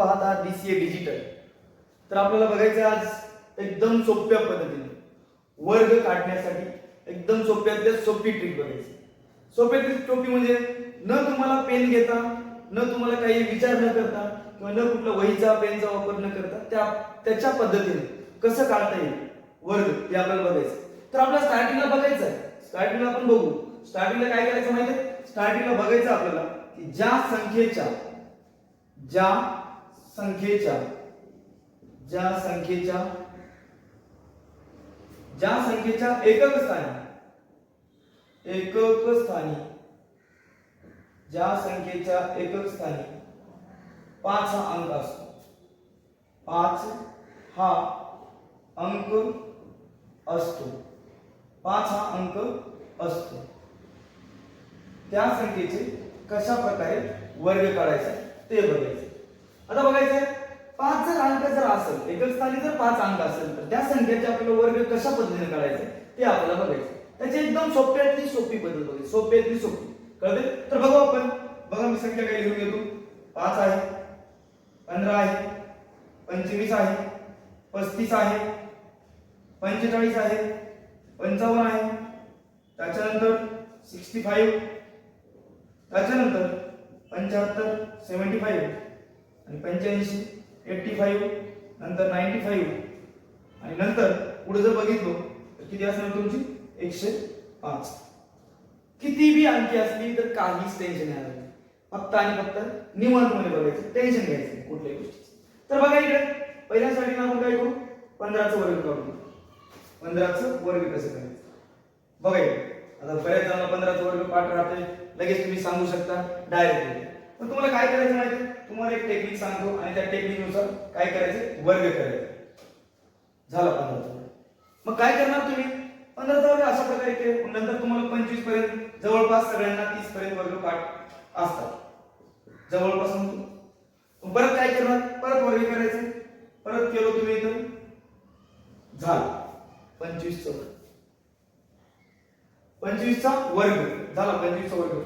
पाहता पाहत आहात डीसीए डिजिटल तर आपल्याला बघायचं आज एकदम सोप्या पद्धतीने. वर्ग काढण्यासाठी एकदम सोप्यातल्या सोपी ट्रिक बघायची. सोप्यातली सोपी म्हणजे न तुम्हाला पेन घेता न तुम्हाला काही विचार न करता किंवा न कुठला वहीचा पेनचा वापर न करता त्या त्याच्या पद्धतीने कसं काढता येईल वर्ग हे आपल्याला बघायचं तर आपल्याला स्टार्टिंगला बघायचं आहे. स्टार्टिंगला आपण बघू. स्टार्टिंगला काय करायचं माहिती स्टार्टिंगला बघायचं आपल्याला की ज्या संख्येच्या ज्या संख्येच्या ज्या संख्येच्या ज्या संख्येच्या एकक स्थानी एकक स्थानी ज्या संख्येच्या एकक स्थानी पाच हा अंक असतो. पाच हा अंक असतो. पाच हा अंक असतो. त्या संख्येचे कशा प्रकारे वर्ग काढायचा ते बघायचं आता बघायचंय पाच जर अंक जर असेल एकच स्थानी जर पाच अंक असेल तर त्या संख्येचे आपल्याला वर्ग कशा पद्धतीने काढायचे ते आपल्याला बघायचं त्याची एकदम सोप्यातली सोपी पद्धत बघायची सोप्यातली सोपी. कळते तर बघू आपण. बघा मी संख्या काय लिहून घेतो. पाच आहे पंधरा आहे पंचवीस आहे पस्तीस आहे पंचेचाळीस आहे पंचावन्न आहे. त्याच्यानंतर सिक्स्टी फाईव्ह. त्याच्यानंतर पंच्याहत्तर सेवन्टी फाईव्ह. आणि पंच्याऐंशी एट्टी फाईव्ह नंतर नाईन्टी फाईव्ह आणि नंतर पुढे जर बघितलो तर किती असणार तुमची? एकशे पाच. किती बी अंकी असली तर काहीच टेन्शन नाही फक्त आणि फक्त निवांतमध्ये बघायचं टेन्शन घ्यायचं नाही कुठल्याही गोष्टीचं. तर बघा इकडे पहिल्यासाठी आपण काय करू? पंधराचं वर्ग काढू पंधराचं वर्ग कसं करायचं? बघा इकडे. आता बऱ्याच जणांना पंधराचं वर्ग पाठ राहते लगेच तुम्ही सांगू शकता डायरेक्ट पण तुम्हाला काय करायचं माहिती? तुम्हाला एक टेक्निक सांगतो आणि त्या टेक्निकनुसार काय करायचं? वर्ग करायचं. झाला पंधरा मग काय करणार तुम्ही? पंधराचा वर्ग अशा प्रकारे केले. नंतर तुम्हाला पंचवीसपर्यंत जवळपास सगळ्यांना तीस पर्यंत वर्ग पाठ असतात. जवळपास परत काय करणार? परत वर्ग करायचे. परत केलो तुम्ही इथं. झालं. पंचवीस वर्ग पंचवीसचा वर्ग. झाला पंचवीसचा वर्ग.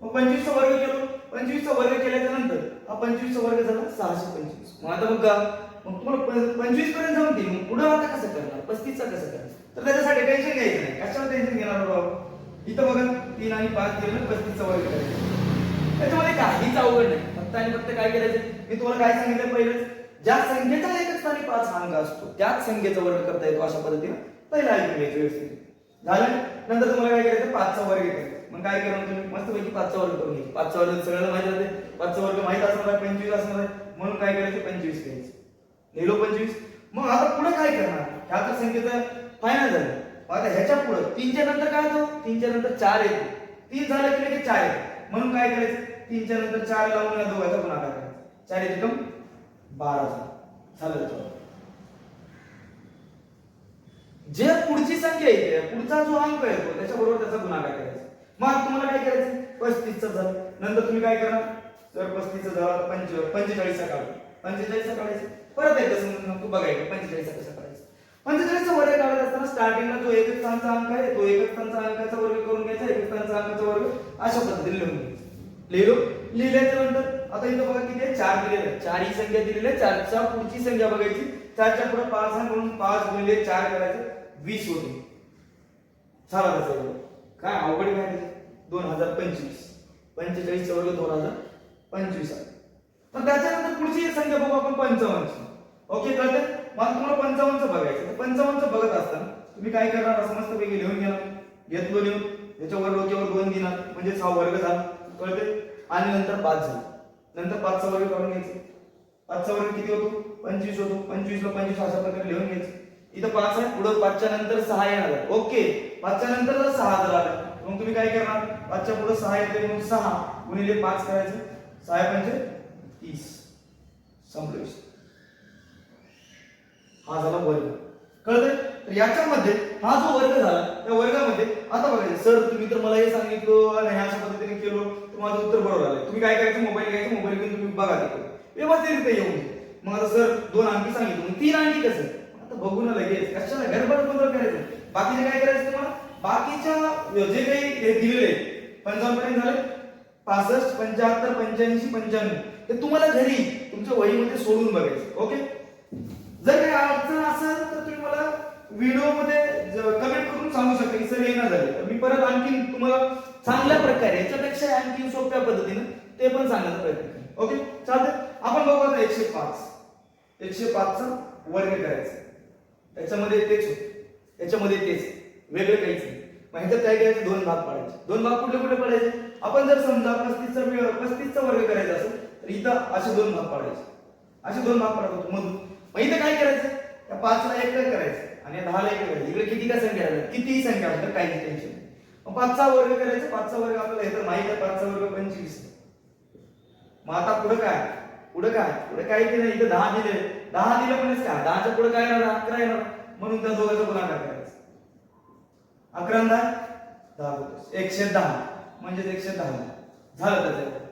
मग पंचवीसचा वर्ग केलो. पंचवीसचा वर्ग केल्याच्यानंतर हा पंचवीसचा वर्ग झाला सहाशे पंचवीस. मग आता मग का मग तुम्हाला पंचवीसपर्यंत जमते मग पुढे आता कसं करणार? पस्तीसचा कसं करणार? तर त्याच्यासाठी टेन्शन घ्यायचं नाही. कशावर टेन्शन घेणार बाबा? इथं बघा तीन आणि पाच केलं पस्तीसचा वर्ग करायचा. त्याच्यामध्ये काहीच अवघड नाही. फक्त आणि फक्त काय करायचं? मी तुम्हाला काय सांगितलं पहिलं ज्या संख्येचा एकच आणि पाच अंक असतो त्याच संख्येचा वर्ग करता येतो अशा पद्धतीने पहिला ऐकून घ्यायचं व्यवस्थित. झालं? नंतर तुम्हाला काय करायचं? पाचचा वर्ग करायचा. मग काय करणार तुम्ही? मस्त पैकी पाचचा वर्ग करून घ्यायचा. पाचचा वर्ग सगळ्यांना माहीत होते पाचचा वर्ग माहीत असणार आहे पंचवीस असणार आहे. म्हणून काय करायचं? पंचवीस घ्यायचं. लिहिलो पंचवीस. मग आता पुढे काय करणार? ह्या तर संख्येचं फायनल झालं. आता ह्याच्या पुढे तीनच्या नंतर काय होतो? तीनच्या नंतर चार येतो. तीन झालं की लगेच चार येतो. म्हणून काय करायचं? तीनच्या नंतर चार लावून या दोघांचा गुणाकार करायचा. चार येतो बारा झाला. झालं जे पुढची संख्या येते पुढचा जो अंक येतो त्याच्याबरोबर त्याचा गुणाकार करायचा मग तुम्हाला काय करायचं पस्तीसचा झालं नंतर तुम्ही काय करणार तर पस्तीसचा झालं पंच पंचेचाळीसचा काढू. पंचेचाळीसचा काढायचं. परत एकदा समजून मग तू बघायचं पंचेचाळीसचा कसं काढायचं. पंचेचाळीसचा वर्ग काढत असताना स्टार्टिंगला जो एक स्थानचा अंक आहे तो एक स्थानचा अंकाचा वर्ग करून घ्यायचा एक स्थानचा अंकाचा वर्ग. अशा पद्धतीने लिहून घ्यायचा लिहिलो? लिहिल्याच्या नंतर आता इथं बघा किती आहे? चार दिलेलं आहे चार ही संख्या दिलेली आहे चारच्या पुढची संख्या बघायची. चारच्या पुढे पाच आहे म्हणून पाच गुणिले चार करायचं वीस होते. झाला त्याचा काय अवघड काय दोन हजार पंचवीस. पंचेचाळीसचा वर्ग दोन हजार पंचवीस आहे. तर त्याच्यानंतर पुढची संख्या बघू आपण पंचावन्नची. ओके कळते मग तुम्हाला पंचावन्नचं बघायचं पंचावन्नचं बघत असताना तुम्ही काय करणार? असं मस्तपैकी लिहून घेणार घेतलो लिहून. याच्यावर डोक्यावर दोन देणार म्हणजे सहा वर्ग झाला. कळते आणि नंतर पाच झाला. नंतर पाचचा वर्ग काढून घ्यायचं. पाचचा वर्ग किती होतो? पंचवीस होतो. पंचवीसला पंचवीस अशा प्रकारे लिहून घ्यायचं. इथं पाच आहे. पुढं पाचच्या नंतर सहा येणार ओके. पाचच्या नंतर सहा जर आला मग तुम्ही काय करणार? पाचच्या पुढे सहा येते म्हणून सहा गुणिले पाच करायचं. सहा म्हणजे तीस. संपलं हा झाला वर्ग. कळतंय? तर याच्यामध्ये हा जो वर्ग झाला त्या वर्गामध्ये आता बघायचं सर तुम्ही तर मला हे सांगितलं आणि ह्या अशा पद्धतीने केलो तर माझं उत्तर बरोबर आलं तुम्ही काय करायचं? मोबाईल घ्यायचं मोबाईल घेऊन तुम्ही बघा तिकडे. व्यवस्थित येऊन मग आता सर दोन अंकी सांगितलं. मग तीन अंकी कसं? आता बघू ना लगेच. कशाला? गडबड गोंधळ करायचं? बाकीचे काय करायचं तुम्हाला? बाकीच्या जे काही हे दिलेले. पंचावन्न झाले. पासष्ट पंच्याहत्तर पंच्याऐंशी पंच्याण्णव. ते तुम्हाला घरी तुमच्या वहीमध्ये सोडून बघायचं. ओके? जर काही अडचण असेल तर तुम्ही मला व्हिडिओमध्ये कमेंट करून सांगू शकता की सर येणार झाले. तर मी परत आणखी तुम्हाला चांगल्या प्रकारे याच्यापेक्षा आणखी सोप्या पद्धतीने ते पण सांगायचा प्रयत्न ओके? चालतंय. आपण बघू आता एकशे पाच. एकशे पाचचा वर्ग करायचा. त्याच्यामध्ये तेच याच्यामध्ये तेच. वेगळं काहीच नाही. मग ह्याच्यात काय करायचे? दोन भाग पाडायचे. दोन भाग कुठले कुठले पाडायचे? आपण जर समजा पस्तीसचा वेळ पस्तीसचा वर्ग करायचा असेल तर इथं असे दोन भाग पाडायचे. असे दोन भाग पाडत होतो मधून. मग इथं काय करायचं? त्या पाचला एक करायचं आणि दहाला एक करायचं. इकडे किती काय संख्या आल्या? कितीही संख्या असतात काही टेन्शन मग पाचचा वर्ग करायचा. पाचचा वर्ग आपल्याला हे तर माहीत आहे पाचचा वर्ग पंचवीस. मग आता पुढे काय? पुढे काय? पुढे काय की नाही इथं दहा दिले. दहा दिलं म्हणजेच काय? दहाच्या पुढे काय येणार? अकरा येणार. म्हणून त्या दोघांचा गुणाकार करायचा. अकरा दहा एकशे दहा. म्हणजेच एकशे दहा झालं त्याच्यात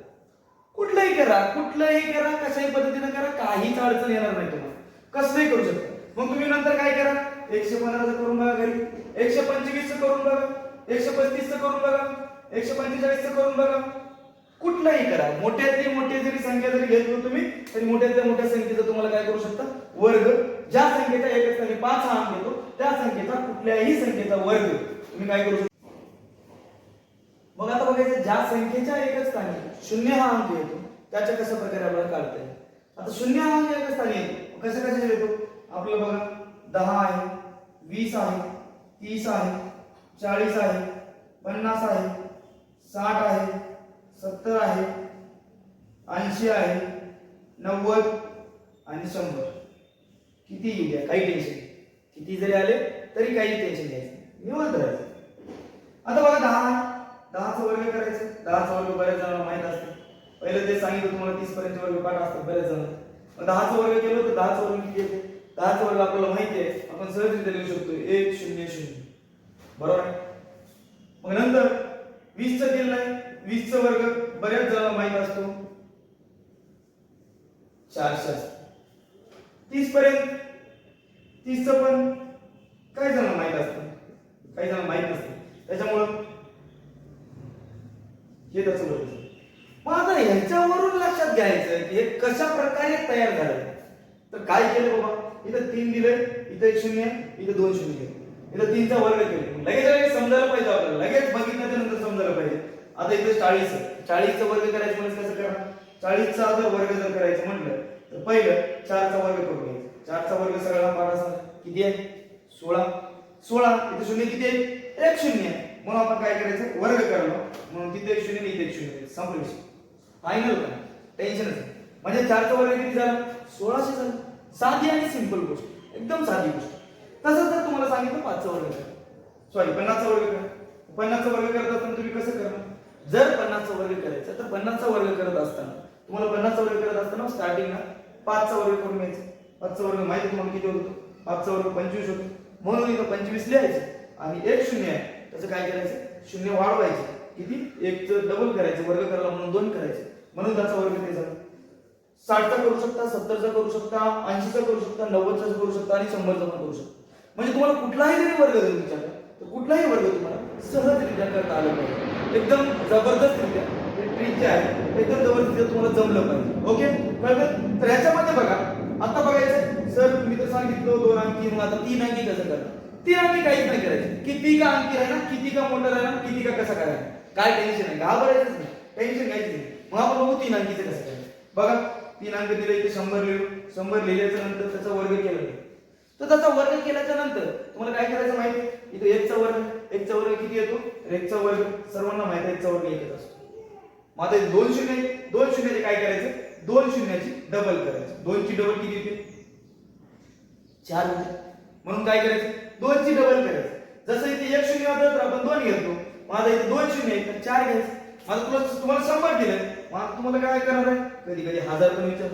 कुठलंही करा कुठलंही करा कशाही पद्धतीनं करा काहीच अडचण येणार नाही तुम्हाला. कसंही करू शकता. मग तुम्ही नंतर काय करा? एकशे पंधराचं करून बघा घरी. एकशे पंचवीसचं करून बघा. एकशे पस्तीसचं करून बघा. एकशे पंचेचाळीसचं करून बघा. कुठलाही करा. मोठ्यातली मोठी जरी संख्या जरी घेतली तुम्ही तरी मोठ्यातल्या मोठ्या संख्येचा तुम्हाला काय करू शकता? वर्ग. ज्या संख्येचा एक पाच हा अंक येतो त्या संख्येचा कुठल्याही संख्येचा वर्ग. तुम्ही काय करू शकता? मग आता बघायचं ज्या संख्येच्या एकच स्थानी शून्य हा अंक येतो त्याच्या कशा प्रकारे आपल्याला काढता येईल? आता शून्य हा अंक एकच स्थानी येतो. कशा कसे येतो? आपलं बघा दहा आहे वीस आहे तीस आहे चाळीस आहे पन्नास आहे साठ आहे सत्तर आहे ऐंशी आहे नव्वद आणि शंभर. किती येऊ द्या काही टेन्शन नाही. किती जरी आले तरी काही टेन्शन घ्यायचं नाही. राहायचं. आता बघा दहा आहे. दहाचा वर्ग करायचं. दहाचा वर्ग बऱ्याच जणांना माहीत असते. पहिलं ते सांगितलं तुम्हाला तीस पर्यंत वर्ग पाठ असतात बऱ्याच जण मग दहाचा वर्ग केलं तर दहाचा वर्ग किती येते? दहाचा वर्ग आपल्याला माहिती आहे. आपण सहजरित्या लिहू शकतो. एक शून्य शून्य. बरोबर आहे? मग नंतर वीसचं केलं नाही. वीसचा वर्ग बऱ्याच जणांना माहीत असतो. चारशे असतो. तीस पर्यंत तीसचं पण काही जणांना माहीत असतं. काही जणांना माहीत नसतं. त्याच्यामुळं हे त्याचं वर्ग मग आता ह्याच्यावरून लक्षात घ्यायचं की हे कशा प्रकारे तयार झालं? तर काय केलं बाबा? इथं तीन दिले इथं एक शून्य इथं दोन शून्य. इथं तीनचा वर्ग केले. लगेच लगेच समजायला पाहिजे आपल्याला. लगेच बघितल्याच्या नंतर समजायला पाहिजे. आता इथे चाळीस चाळीसचा वर्ग करायचं म्हणजे कसं करा? चाळीसचा जर वर्ग जर करायचं म्हटलं तर पहिलं चारचा वर्ग करून घ्यायचा. चारचा वर्ग सगळा बारा किती आहे? सोळा. सोळा. इथे शून्य किती आहे? एक शून्य. आहे म्हणून आपण काय करायचं? वर्ग करलो म्हणून तिथे एक शून्य इथे एक शून्य. संपलं विषय. फायनल का टेन्शनच नाही. म्हणजे चारचा वर्ग किती झाला? सोळाशे झालं. साधी आणि सिंपल गोष्ट. एकदम साधी गोष्ट. तसंच जर तुम्हाला सांगितलं पाचचा वर्ग करा. सॉरी पन्नासचा वर्ग करा. पन्नासचा वर्ग करत असताना तुम्ही कसं करणार? जर पन्नासचा वर्ग करायचा तर पन्नासचा वर्ग करत असताना तुम्हाला पन्नासचा वर्ग करत असताना स्टार्टिंगला पाचचा वर्ग करून घ्यायचा पाचचा वर्ग माहिती तुम्हाला किती होतो? पाचचा वर्ग पंचवीस होतो. म्हणून इथं पंचवीस लिहायचं. आणि एक शून्य आहे. त्याचं काय करायचं? शून्य वाढवायचं. किती? एकचं डबल करायचं वर्ग करायला म्हणून दोन करायचे. म्हणून त्याचा वर्ग ते झाला? साठचा करू शकता सत्तरचा करू शकता ऐंशीचा करू शकता नव्वदचा करू शकता आणि शंभरचा पण करू शकता. म्हणजे तुम्हाला कुठलाही जरी वर्ग जर विचारला तर कुठलाही वर्ग तुम्हाला सहजरित्या करता आलं पाहिजे. एकदम जबरदस्तरित्या. ट्रिक जे आहे एकदम जबरदस्तीच्या तुम्हाला जमलं पाहिजे. ओके कळलं? तर ह्याच्यामध्ये बघा. आता बघायचं सर तुम्ही तर सांगितलं दोन अंकी मग आता तीन अंकी कसं करता तीन अंकी काहीच नाही करायचं. किती का अंकी आहे ना किती का मोठा आहे किती का कसा करायचं? काय टेन्शन नाही घाबरायचंच नाही. टेन्शन घ्यायचं नाही. मग आपण बघू तीन अंकीचं कसं करायचं. बघा तीन अंक दिले इथे शंभर लिहू. शंभर लिहिल्याच्या नंतर त्याचा वर्ग केला. तर त्याचा वर्ग केल्याच्यानंतर तुम्हाला काय करायचं माहिती? इथे एकचा वर्ग एकचा वर्ग किती येतो? तर एकचा वर्ग सर्वांना माहिती आहे एकचा वर्ग एकच असतो. मग आता दोन शून्य दोन शून्याचे काय करायचं? दोन शून्याची डबल करायची. दोनची डबल किती येते? चार होते. म्हणून काय करायचं? दोनची डबल करायचं. जसं इथे एक शून्य होतं तर आपण दोन घेतो. माझा इथे दोन शून्य आहे तर चार घ्यायचं. माझं तुला तुम्हाला शंभर दिलं मग तुम्हाला काय करणार आहे? कधी कधी हजार पण विचार.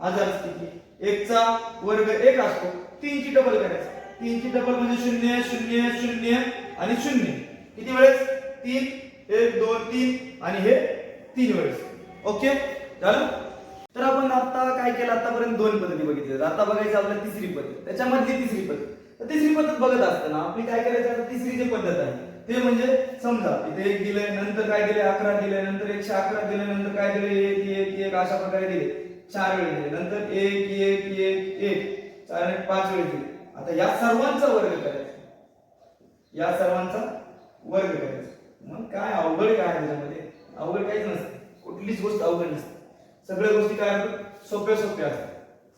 हजार किती एकचा वर्ग एक असतो. तीनची डबल करायचं. तीनची डबल म्हणजे शून्य शून्य शून्य आणि शून्य. किती वेळेस? तीन एक दोन तीन आणि हे तीन वेळेस. ओके? झालं? तर आपण आता काय केलं? आतापर्यंत दोन पद्धती बघितल्या आता बघायचं आपल्याला तिसरी पद्धत. त्याच्यामधली तिसरी पद्धत. तर तिसरी पद्धत बघत असताना आपली काय करायचं? आता तिसरी जी पद्धत आहे. ते म्हणजे समजा इथे एक दिलंय नंतर काय दिले अकरा दिले नंतर एकशे अकरा दिले नंतर काय दिले एक एक एक अशा प्रकारे दिले चार वेळ दिले नंतर एक एक एक एक चार आणि पाच वेळ दिले आता या सर्वांचा वर्ग करायचा. या सर्वांचा वर्ग करायचा. मग काय अवघड काय त्याच्यामध्ये? अवघड काहीच नसते. कुठलीच गोष्ट अवघड नसते. सगळ्या गोष्टी काय असतात? सोप्या सोप्या असतात.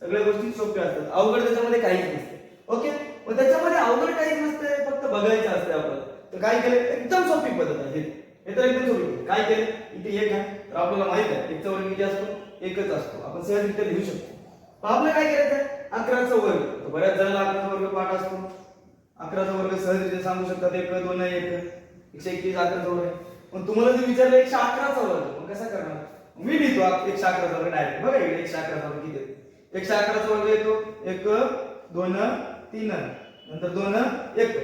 सगळ्या गोष्टी सोप्या असतात. अवघड त्याच्यामध्ये काहीच नसते. ओके? मग त्याच्यामध्ये अवघड काहीच नसते फक्त बघायचं असते आपल्याला तर काय केलं? एकदम सोपी पद्धत आहे. हे. तर एकदम सोपी काय केलं? इथे एक आहे तर आपल्याला माहीत आहे एकचा वर्ग किती असतो एकच असतो. आपण सहजरित्या लिहू शकतो. आपलं काय करायचं अकराचा वर्ग. बऱ्याच जणांना अकराचा वर्ग पाठ असतो. अकराचा वर्ग सहजरित्या सांगू शकतात एक दोन एक. एकशे एकवीस अकराचा वर्ग पण तुम्हाला जर विचारलं एकशे अकराचा वर्ग. मग कसा करणार? मी लिहितो एकशे अकराचा वर्ग डायरेक्ट बघा एकशे अकराचा वर्ग किती एकशे अकराचा वर्ग येतो. एक दोन तीन नंतर दोन एक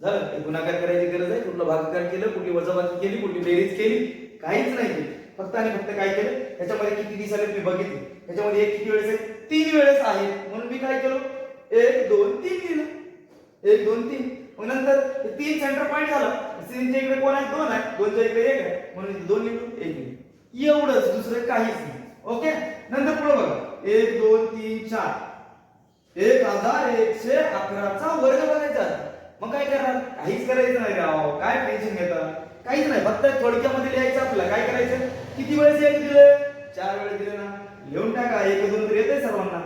झालं. गुणाकार करायची गरज आहे. कुठलं भागाकार केलं कुठली वजाबाकी केली कुठली बेरीज केली काहीच नाही केली. फक्त आणि फक्त काय केलं? त्याच्यामध्ये किती दिसाले मी बघितले. त्याच्यामध्ये एक किती वेळेस आहे तीन वेळेस आहे. म्हणून मी काय केलं? एक दोन तीन दिलं एक दोन तीन. मग नंतर तीन सेंटर पॉईंट झाला. तीनच्या इकडे कोण आहे? दोन आहे. दोनच्या इकडे एक आहे. म्हणून दोन लिहिलो एक लिहिलो एवढंच. दुसरं काहीच नाही. ओके? नंतर पुढे बघा. एक दोन तीन चार. एक हजार एकशे अकराचा वर्ग बघायचा. मग काय करणार? काहीच करायचं नाही राव. काय टेन्शन घेता? काहीच नाही. फक्त थोडक्यामध्ये लिहायचं आपल्याला. काय करायचं? किती वेळेस एक दिलं? चार वेळेस दिलं ना. लिहून टाका. एक दोन तर येते सर्वांना.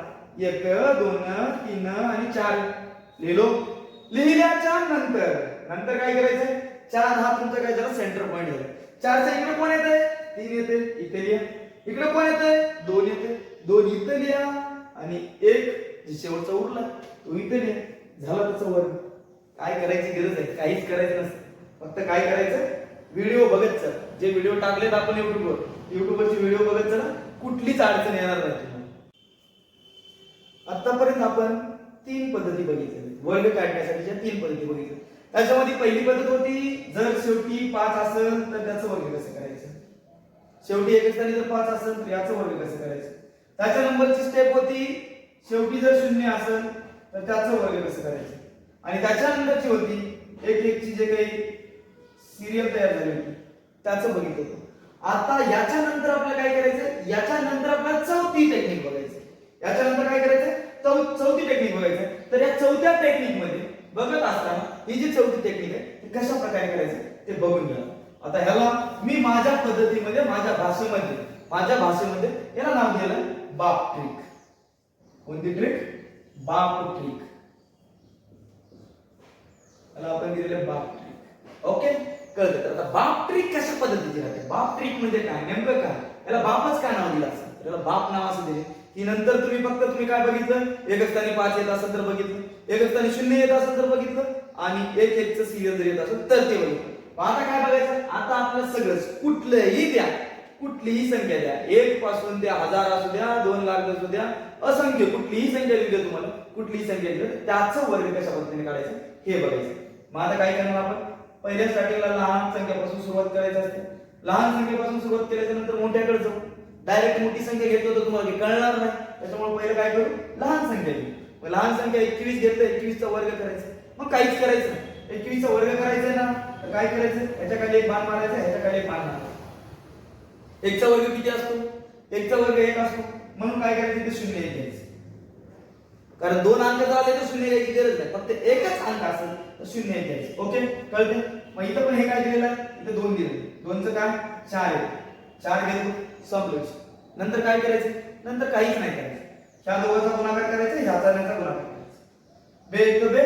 एक दोन तीन आणि चार. लिहिलो. लिहिल्याच्या नंतर. नंतर काय करायचं चार हा तुमचा काय झाला? सेंटर पॉईंट झाला. चारचा इकडे कोण येते तीन येते इथे लिहा. इकडे कोण येते दोन येते दोन इथे लिहा. आणि एक शेवटचा उरला. तो इथे लिहा झाला त्याचा वर्ग. काय करायची गरज आहे? काहीच करायचं नसतं. फक्त काय करायचं? व्हिडिओ बघत चल. जे व्हिडिओ टाकलेत आपण युट्यूबवर युट्यूबवरचे व्हिडिओ बघत चला. कुठलीच अडचण येणार नाही आतापर्यंत आपण तीन पद्धती बघितल्या. वर्ग काढण्यासाठीच्या तीन पद्धती बघितल्या. त्याच्यामध्ये पहिली पद्धत होती जर शेवटी पाच असेल तर त्याचं वर्ग कसं करायचं? शेवटी एक तरी जर पाच असेल तर याचं वर्ग कसं करायचं? त्याच्या नंबरची स्टेप होती शेवटी जर शून्य असेल तर त्याचं वर्ग कसं करायचं? आणि त्याच्यानंतरची होती एक एकची जे काही सिरियल तयार झाली होती त्याचं बघितलं होतं. आता याच्या नंतर आपल्याला काय करायचं याच्या नंतर आपल्याला चौथी टेक्निक बघायचं याच्यानंतर काय करायचं चौ चौथी टेक्निक बघायचं तर या चौथ्या टेक्निकमध्ये बघत असताना ही जी चौथी टेक्निक आहे ती कशा प्रकारे करायचं ते बघून घ्या. आता ह्याला मी माझ्या पद्धतीमध्ये माझ्या भाषेमध्ये माझ्या भाषेमध्ये याला नाव दिलं बाप ट्रिक कोणती ट्रिक बाप ट्रिक त्याला आपण दिलेलं बाप ट्रिक ओके कळतं तर आता बाप ट्रिक कशा पद्धतीची राहते? बाप ट्रिक म्हणजे काय? नेमकं काय? त्याला बापच काय नाव दिलं असं त्याला बाप नाव असं दिले. की नंतर तुम्ही फक्त तुम्ही काय बघितलं? एकच स्थानी पाच येत असेल तर बघितलं. एकच स्थानी शून्य येत असेल तर बघितलं. आणि एक एकचं सिरियल जर येत असेल तर ते बघितलं. आता काय बघायचं? आता आपलं सगळंच कुठलंही द्या. कुठलीही संख्या द्या. एक पासून द्या हजार असू द्या दोन लाख असू द्या असंख्य कुठलीही संख्या लिहिली तुम्हाला. कुठलीही संख्या लिहिली त्याचं वर्ग कशा पद्धतीने काढायचं? हे बघायचं. मग आता काय करणार आपण? पहिल्या स्टार्टिंगला लहान संख्यापासून सुरुवात करायची असते. लहान संख्येपासून सुरुवात केल्याच्यानंतर मोठ्याकडे जाऊ. डायरेक्ट मोठी संख्या घेतो तर तुम्हाला कळणार नाही. त्याच्यामुळे पहिलं काय करू? लहान संख्या घेऊ मग लहान संख्या एकवीस घेतलं एकवीसचा वर्ग करायचा. मग काहीच करायचं एकवीसचा वर्ग करायचा ना? तर काय करायचं? याच्या खाली एक बाण मारायचा याच्या खाली एक बाण मारायचा. एकचा वर्ग किती असतो? एकचा वर्ग एक असतो. म्हणून काय करायचं? ते शून्य एक घ्यायचं. कारण दोन अंक जर आले तर शून्य घ्यायची गरज नाही. फक्त एकच अंक असेल तर शून्य एक घ्यायचं. ओके? कळते मग इथं पण हे काय दिलेलं आहे? इथं दोन दिले दोनचं काय? चार आहे. चार घेतो. संपलं नंतर काय करायचं? नंतर काहीच नाही करायचं. ह्या दोघांचा गुणाकार करायचा ह्या त्याचा गुणाकार करायचा. बे एक बे.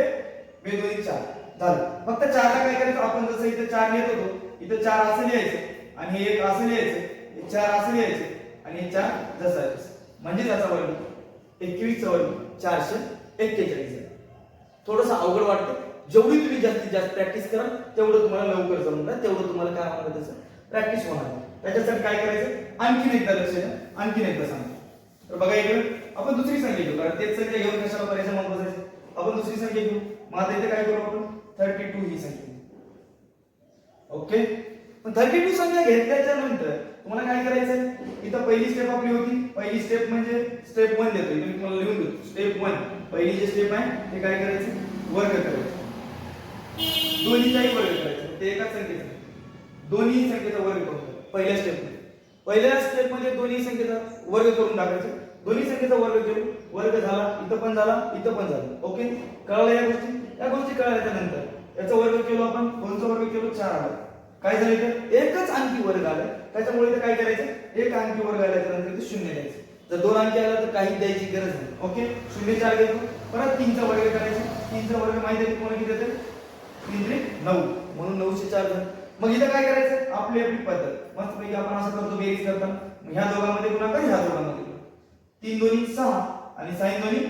बे दोन चार. झालं. फक्त चारला काय करायचं? आपण जसं इथं चार लिहित होतो इथं चार असं लिहायचं आणि हे एक असं लिहायचं. चार असं लिहायचे आणि चार जसं म्हणजे त्याचा वर्ग एकवीस वर्ग चारशे एक्केचाळीस आहे. थोडंसं अवघड वाटतं जेवढी तुम्ही जास्तीत जास्त प्रॅक्टिस कराल तेवढं तुम्हाला लवकर जमणार तेवढं तुम्हाला काय होणार त्याचं? प्रॅक्टिस होणार. त्याच्यासाठी काय करायचं? आणखीन एकदा लक्ष द्या आणखीन एकदा सांगतो तर बघा इकडे आपण दुसरी संख्या घेऊ कारण तेच संख्या घेऊन कशाला करायचं मग बसायचं? आपण दुसरी संख्या घेऊ. मग आता इथे काय करू आपण? थर्टी टू ही संख्या. ओके पण थर्टी टू संख्या घेतल्याच्या नंतर तुम्हाला काय करायचं इथं पहिली स्टेप आपली होती. पहिली स्टेप म्हणजे स्टेप वन देतो मी तुम्हाला लिहून देतो. स्टेप वन पहिली जी स्टेप आहे ते काय करायचं? वर्ग करायचं. दोन्हीचाही वर्ग करायचं. ते एकाच संख्येचा. दोन्ही संख्येचा वर्ग करून पहिल्या स्टेपमध्ये पहिल्या स्टेपमध्ये दोन्ही संख्येचा वर्ग करून टाकायचं. दोन्ही संख्येचा वर्ग केलो वर्ग झाला इथं पण झाला इथं पण झाला. ओके? कळलं या गोष्टी? या गोष्टी कळल्याच्या नंतर. याचा वर्ग केलो आपण. दोनचा वर्ग केलो? चार आला. काय झालं इथं? एकच आणखी वर्ग आलाय त्याच्यामुळे इथं काय करायचं? एक अंकी वर घालायचं नंतर इथे शून्य द्यायचं. जर दोन अंकी आला तर काही द्यायची गरज नाही. ओके? शून्य चार घेतो. परत तीनचा वर्ग करायचा. तीनचा वर्ग माहिती आहे कोणा किती येते? तीन त्रिक नऊ. म्हणून नऊशे चार झालं मग इथं काय करायचं? आपली आपली पद्धत. मस्त पैकी आपण असं करतो बेरीज करता. मग ह्या दोघांमध्ये गुणाकार ह्या दोघांमध्ये तीन दोन्ही सहा आणि साईन दोन्ही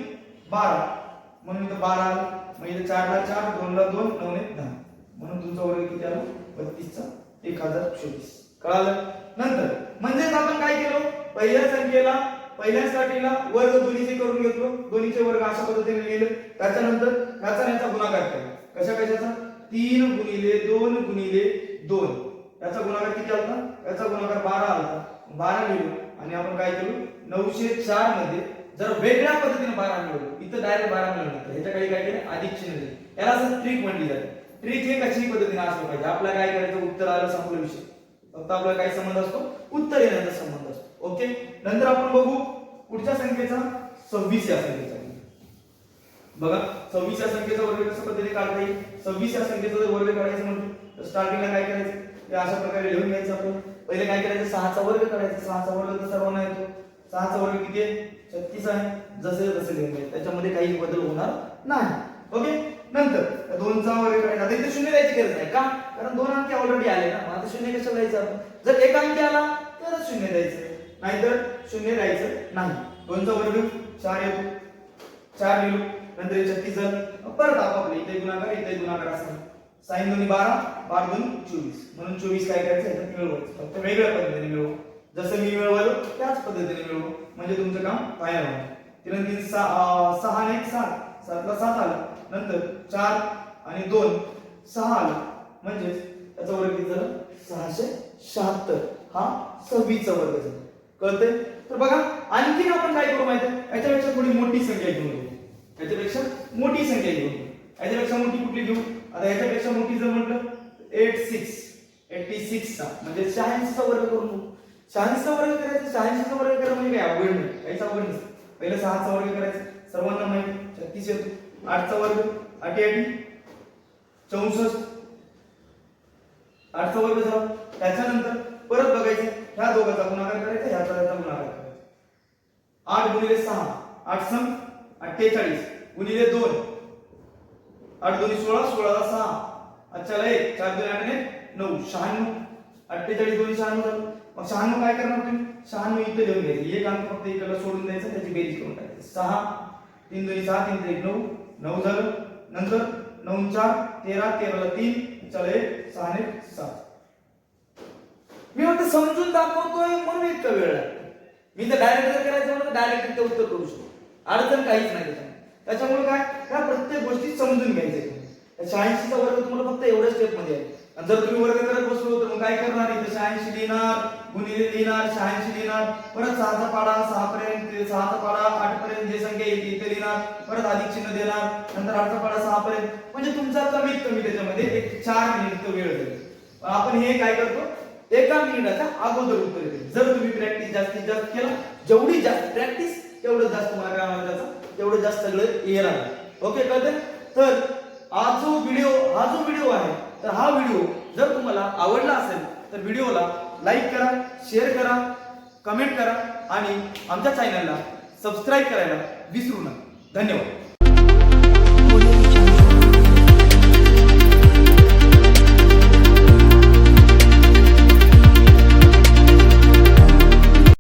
बारा. म्हणून इथं बारा आलं. मग इथं चारला चार दोनला दोन नऊने दहा. म्हणून तुमचा वर्ग किती आला? बत्तीसचा एक हजार चोवीस. कळालं? नंतर म्हणजेच आपण काय केलं? पहिल्या संख्येला पहिल्या साठीला वर्ग दोन्हीचे करून घेतलो. दोन्हीचे वर्ग अशा पद्धतीने लिहिले. त्याच्यानंतर ह्याचा आणि याचा गुणाकार केला. कशा कशाचा? तीन गुणिले दोन गुणिले दोन. याचा गुणाकार किती आलता? याचा गुणाकार बारा आलता. बारा लिहिलो. आणि आपण काय केलो? नऊशे चारमध्ये जर वेगळ्या पद्धतीने बारा मिळवलं इथं डायरेक्ट बारा मिळवलं ह्याच्या काही काय केलं? अधिक चिन्ह याला असं ट्रिक म्हणली जाते. ट्रिक हे कशाही पद्धतीने असलं पाहिजे? आपल्याला काय करायचं? उत्तर आलं संपलं विषय. फक्त आपला काय संबंध असतो? उत्तर येण्याचा संबंध असतो. ओके नंतर आपण बघू पुढच्या संख्येचा सव्वीस या संख्येचा. बघा सव्वीस या संख्येचा वर्ग कशा पद्धतीने काढता येईल? सव्वीस या संख्येचा जर वर्ग काढायचं म्हणजे तर स्टार्टिंगला काय करायचं? ते अशा प्रकारे लिहून घ्यायचं आपण. पहिले काय करायचं? सहाचा वर्ग करायचा सहाचा वर्ग तर सर्वांना येतो. सहाचा वर्ग किती आहे? छत्तीस आहे. जसे जसे लिहून घ्यायचं. त्याच्यामध्ये काही बदल होणार नाही. ओके नंतर दोनचा वर्ग करायचा इथे शून्य द्यायची गरज नाही का? कारण दोन अंकी ऑलरेडी आले ना. आता शून्य कशाला द्यायचं आपण? जर एक अंकी आला तरच शून्य द्यायचं नाहीतर शून्य द्यायचं नाही. दोनचा वर्ग चार येतो चार लिहिलो नंतर छत्तीस जण परत आपापले इथे गुणाकार इथे गुणाकार असतात साईन दोन्ही बारा बारा दोन चोवीस. म्हणून चोवीस काय करायचं? तर मिळवायचं. फक्त वेगळ्या पद्धतीने मिळवू. जसं मी मिळवलं त्याच पद्धतीने मिळवू. म्हणजे तुमचं काम फायनल होणार. तीन सहा सहा आणि एक सात. सातला सात आलं. नंतर चार आणि दोन सहा आलं. म्हणजेच त्याचा वर्ग किती झालं? सहाशे शहात्तर. हा सव्वीसचा वर्ग झाला. कळतंय? तर बघा आणखीन आपण काय करू माहिती आहे याच्यापेक्षा थोडी मोठी संख्या घेऊन घेऊ याच्यापेक्षा मोठी संख्या घेऊन घेऊ याच्यापेक्षा मोठी कुठली घेऊ? आता याच्यापेक्षा मोठी जर म्हटलं एट सिक्स एटी सिक्सचा म्हणजे शहाऐंशीचा वर्ग करून बघू. शहाऐंशीचा वर्ग करायचा शहाऐंशीचा वर्ग करा म्हणजे काय? अवघड नाही. काहीच अवघड नसतं पहिलं सहाचा वर्ग करायचा. सर्वांना माहिती. छत्तीस येतो. आठचा वर्ग अटी अटी चौसष्ट. आठचा वर्ग झाला त्याच्यानंतर परत बघायचं ह्या दोघांचा गुणाकार करायचा ह्याचा ह्याचा गुणाकार करायचा. आठ गुणिले सहा आठ सम अठ्ठेचाळीस गुणिले दोन आठ दोन्ही सोळा सोळाला सहा. अच्छा एक चार दोन आठ नऊ शहाण्णव. अठ्ठेचाळीस दोन्ही शहाण्णव झालं. मग शहाण्णव काय करणार तुम्ही? शहाण्णव इथे लिहून घ्यायचं. एक अंक फक्त इकडला सोडून द्यायचं त्याची बेरीज करून टाकायची. सहा तीन दोन्ही सहा तीन एक नऊ. नऊ झालं. नंतर नऊ चार तेरा तेराला तीन चले सहाने सहा सात. मी फक्त समजून दाखवतोय म्हणून इतका वेळ लागतो. मी तर डायरेक्ट जर करायचं म्हणून डायरेक्ट ते उत्तर करू शकतो. अडचण काहीच नाही त्याच्यामध्ये. त्याच्यामुळे काय? त्या प्रत्येक गोष्टी समजून घ्यायच्या शहाऐंशीचा वर्ग तुम्हाला फक्त एवढ्या स्टेपमध्ये आहे. आणि जर तुम्ही वर्ग करत बसलो तर मग काय करणार? इथे शहाऐंशी लिहिणार गुणिले लिहिणार शहाऐंशी लिहिणार. परत सहाचा पाडा सहा पर्यंत सहाचा पाडा आठ पर्यंत जे संख्या येते इथे लिहिणार. परत अधिक चिन्ह देणार नंतर आठचा पाडा सहा पर्यंत म्हणजे तुमचा कमीत कमी त्याच्यामध्ये एक चार मिनिट वेळ जाईल. आपण हे काय करतो? एका मिनिटाच्या अगोदर उत्तर येते जर तुम्ही प्रॅक्टिस जास्तीत जास्त केला जेवढी जास्त प्रॅक्टिस तेवढं जास्त तुम्हाला काय त्याचा तेवढं जास्त सगळं येणार. ओके कळते तर हा जो व्हिडिओ हा जो व्हिडिओ आहे तर हा व्हिडिओ जर तुम्हाला आवडला असेल तर व्हिडिओला लाईक करा शेअर करा कमेंट करा आणि आमच्या चॅनलला सबस्क्राईब करायला विसरू नका. धन्यवाद.